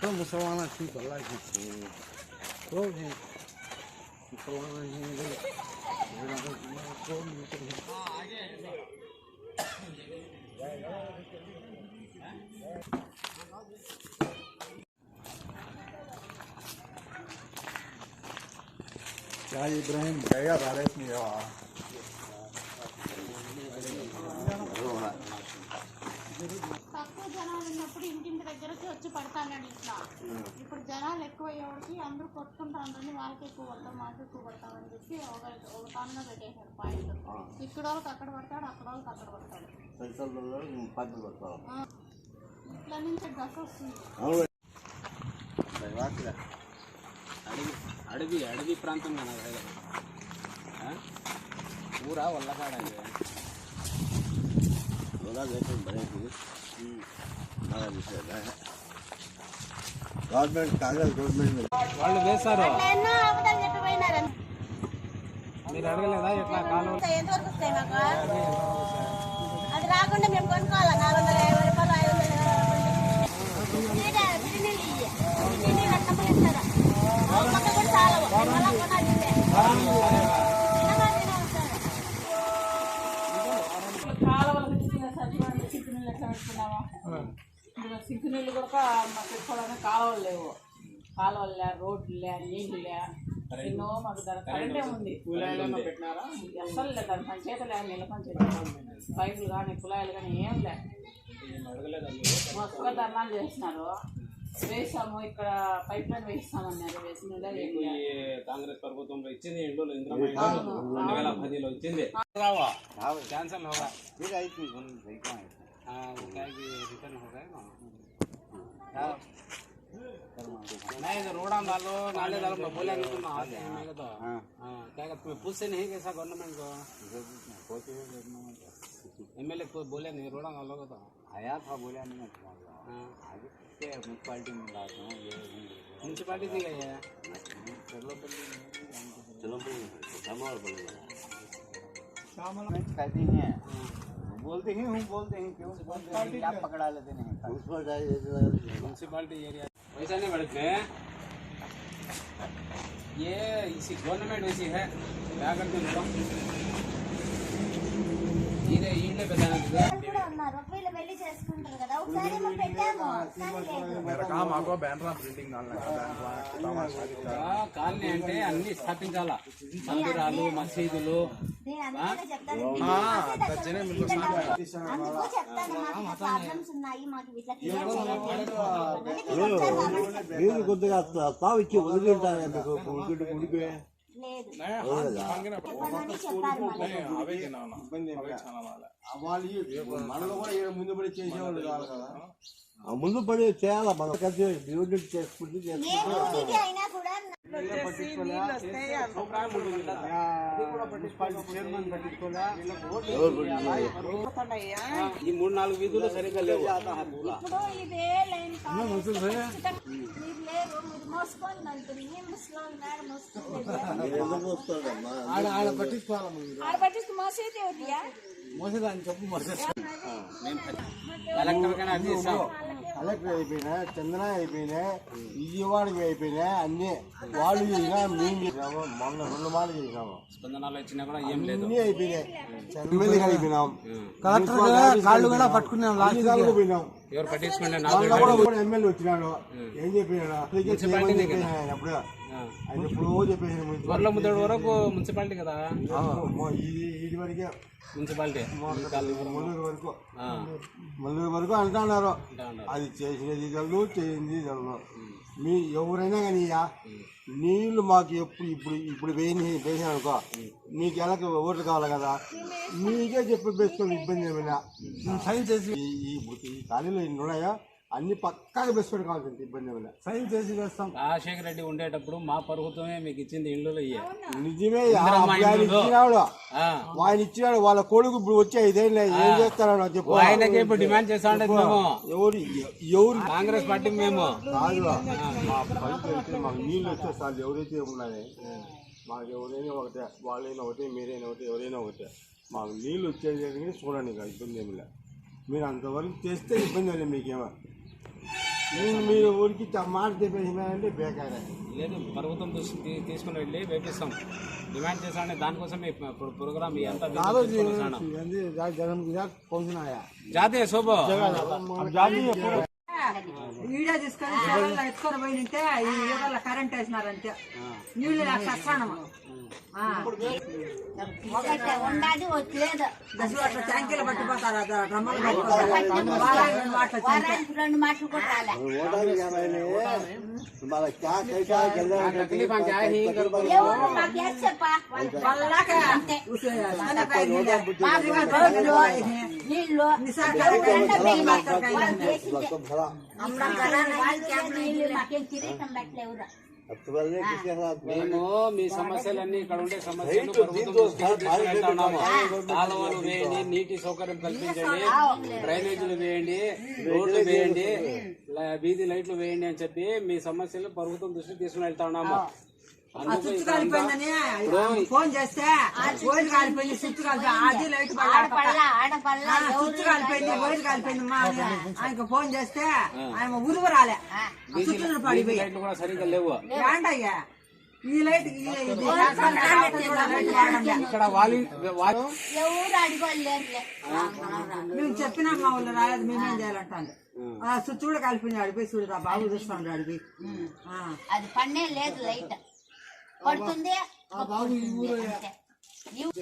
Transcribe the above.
तो मुसलमान की भला की तो है मुसलमान ही क्या इब्राहिम गया भारत में తక్కువ జనాలు ఉన్నప్పుడు ఇంటింటి దగ్గరకి వచ్చి పడతానండి ఇట్లా. ఇప్పుడు జనాలు ఎక్కువ అయ్యేవాడికి అందరూ కొట్టుకుంటారని వాళ్ళకి ఎక్కువ పడతాం మాకు ఎక్కువ పడతామని చెప్పి ఒక ఒక తానుగా పెట్టేశారు పాయింట్. ఇక్కడ వాళ్ళకి అక్కడ పడతాడు అక్కడ వాళ్ళకి అక్కడ పడతాడు. ఇట్లా నుంచి గస వస్తుంది. అడవి అడవి అడవి ప్రాంతం కదా? ఊరా వల్లకాడ ఇది. గవర్నమెంట్ కాగదు గవర్నమెంట్ వాళ్ళు వేశారు. మీరు అడగలేదా ఎంతవరకు వస్తాయి మాకు? అది రాకుండా మేము కొనుక్కోవాలి? నాలుగు వందల యాభై రూపాయలు ఐదు వందల కాలువలకు సిగ్గు నీళ్ళు కూడా మాకు పెట్టుకోవడానికి కాలువలు లేవు. కాలువలు లే రోడ్లు లే నీళ్ళు లే. ఎన్నో మాకు దాని కరెంటే ఉంది. అస్సలు లేదు దాని పంచాయతీ లేదు నీళ్ళ పంచాయతీ పైపులు కానీ కుళాయిలు కానీ ఏం లే. మొత్తగా ధర్నాలు చేస్తున్నారు వేసాము ఇక్కడ పైప్ లైన్ వేస్తామన్నారు వేసిన ఈ కాంగ్రెస్ ప్రభుత్వంలో ఇచ్చింది ఇండ్లు రెండు వేల పదిలో ఇచ్చింది. రావా క్యాన్సల్ है हाँ वो क्या कि रिटर्न हो। गए नहीं तो रोड़ा डालो नाले डालो मैं बोला नहीं तुम आते हैं। तो क्या कहते तुम्हें पूछते नहीं कैसा गवर्नमेंट को। होते हुए करना को बोले नहीं रोड़ा डालो आया था बोला नहीं मैं तुम्हारा आगे क्या में लाता ये म्यूनसिपालिटी नहीं गई चलो चलो कमाल बोलेगा। कहती हैं। बोलते ही हूँ बोलते हैं क्यों बोलते हैं क्या पकड़ा लेते नहीं म्यूनसिपालिटी एरिया वैसा नहीं बढ़ते ये इसी गवर्नमेंट वैसी है क्या करते हैं लोग इधर इडले बताना तुझे కూడా ఉన్నారు ఒకవేళ వెళ్ళి చేసుకుంటారు కదా ఒకసారి ఏమో పెట్టాము ఆ, కాలనీ అంటే అన్ని స్థాపించాలా మందిరాలు మసీదులు నేను అందుకనే చెప్తాను అందుకు చెప్తాను మాకు ప్రాబ్లమ్స్ ఉన్నాయి మాకు ఇట్లా క్లియర్ చేయండి అంటే మీరు వచ్చారు కాబట్టి నీళ్ళు కొద్దిగా తావిచ్చి వదిలింటారు ఎందుకు? ఉడికి ఉడికి లేదు. చెప్పాలని చెప్పారు మళ్ళీ మనలో కూడా ఈడ ముందు పడి చేసేవాళ్ళు కాదు. కదా ముందు పడి చేయాలా? మనం కలిసి యూనిట్ చేసుకుంటే ఏ ఊరికి అయినా కూడా ఈ మూడు నాలుగు వీధులు సరిగ్గా లేవు. ఆడ పట్టించుకు మోసేది కలెక్టర్ కానీ అది చేసాం కలెక్టర్ అయిపోయినా చందన అయిపోయినా విజయవాడకి అయిపోయినా అన్ని వాళ్ళు చేసినా మేము చేసినాము మొన్న రెండు మాటలు చేసినాము స్పందనాలు ఇచ్చినా కూడా ఏం లేదు అన్ని అయిపోయినాయి ఎమ్మెల్యేగా అయిపోయినాం కాళ్ళు కూడా పట్టుకున్నాం అన్ని దానికి పోయినాం ఎవరు పట్టించుకుంటే ఎమ్మెల్యే వచ్చినాడు ఏం చెప్పినాడు? గొర్రెల ముద్దడి వరకు మున్సిపాలిటీ కదా. ఇది ఇది వరకే. మున్సిపాలిటీ. వరకు. ముల్లూరు వరకు. అంటున్నారు. అది చేసినది చేయింది మీ ఎవరైనా కానీ నీళ్ళు మాకు ఎప్పుడు ఇప్పుడు ఇప్పుడు వేయని వేసిన అనుకో మీకు ఎలా ఓట్లు కావాలి కదా మీకే చెప్పి పెట్టుకోవాలి ఇబ్బంది ఏమైనా. సైన్ చేసి ఈ ఈ- ఈ ఖాళీలో ఇన్ని ఉన్నాయా అన్ని పక్కాగా పెట్టుకోవడం కావాల్సింది ఇబ్బంది ఏమైనా సైన్ చేసి వేస్తాం రాజశేఖర రెడ్డి ఉండేటప్పుడు మా ప్రభుత్వమే మీకు ఇచ్చింది ఇయ్యే. నిజమే ఆయన. ఇచ్చినాడు. ఆయన ఇచ్చినాడు వాళ్ళ కొడుకు ఇప్పుడు వచ్చి ఐదేళ్ళు ఏం చేస్తాడో నాకు చెప్పు. ఆయనకే ఇప్పుడు డిమాండ్ చేస్తా ఉండేది మేము. ఎవరు ఎవరు? కాంగ్రెస్ పార్టీ మేము. కాదు మా మాకు నీళ్ళు వచ్చే సార్లు ఎవరైతే ఉన్నాయి మాకు ఎవరైనా ఒకటే వాళ్ళైనా ఒకటే మీరైనా ఒకటే ఎవరైనా ఒకటే. మాకు నీళ్ళు వచ్చేది చూడండి ఇబ్బంది ఏమి లేదు. మీరు అంతవరకు చేస్తే ఇబ్బంది లేదు మీకేమో మీరు మీరు ఊరికి మాట చెప్పేసినారంటే బేకారే. లేదు ప్రభుత్వం దృష్టికి తీ- తీసుకుని వెళ్ళి వేపిస్తాం. డిమాండ్ చేసానే దానికోసం ఇప్పుడు ప్రోగ్రామ్ ఎంత జగన్ పొందినాయా జాతీయ శోభ. వీడియో తీసుకొని ఎత్తుకొని పోయింటే ఈ కరెంట్ వేసినారంటే. నీళ్ళు నాకు ఉండాది వచ్చలేదు దశలు అట్లా ట్యాంకీలు పట్టిపోతారు అది డ్రమ్మలు పట్టిపోతారు వారానికి రెండు మాటలు వచ్చి అంతే. వారానికి రెండు మాటలు కూడా రాలే ఎవరు మాకు ఎస్ చెప్పా చల్లగా శనగకాయ నీళ్ళే. మాదిరిగా రోజులు నీళ్ళు నిసాకాయ ఎండ వేయలే. మామిడికాయ వాళ్ళు నీళ్ళే. చేసిందే. వాళ్ళకి నీళ్ళు మాకేం కిరీటం పెట్టలేవురా మేము మీ సమస్యలన్నీ ఇక్కడ ఉండే సమస్యలు కాలువలు వేయండి నీటి సౌకర్యం కల్పించండి డ్రైనేజీలు వేయండి రోడ్లు వేయండి వీధి లైట్లు వేయండి అని చెప్పి మీ సమస్యలు ప్రభుత్వం దృష్టికి తీసుకుని వెళ్తున్నాము ఆ ఇక్కడ కాలిపోయిందని ఫోన్ చేస్తే వైర్ కాలిపోయింది స్విచ్ కాలిపోయింది అది లైట్ పడాలి స్విచ్ కాలిపోయింది వైర్ కాలిపోయింది మా ఆయనకు ఫోన్ చేస్తే ఆయన ఉరువు రాలే. వీధి పడిపోయి. ఏంటయ్యా ఈ లైట్ మేము చెప్పినా మా వాళ్ళు రాలేదు మేమేం చేయాలంటాను ఆ. స్విచ్ కూడా కలిపింది ఆడిపోయి చూడు ఆ బాబు చూస్తాడు అడిగి అది పన్నే లేదు లైట్. పడుతుంది. ఇవ్-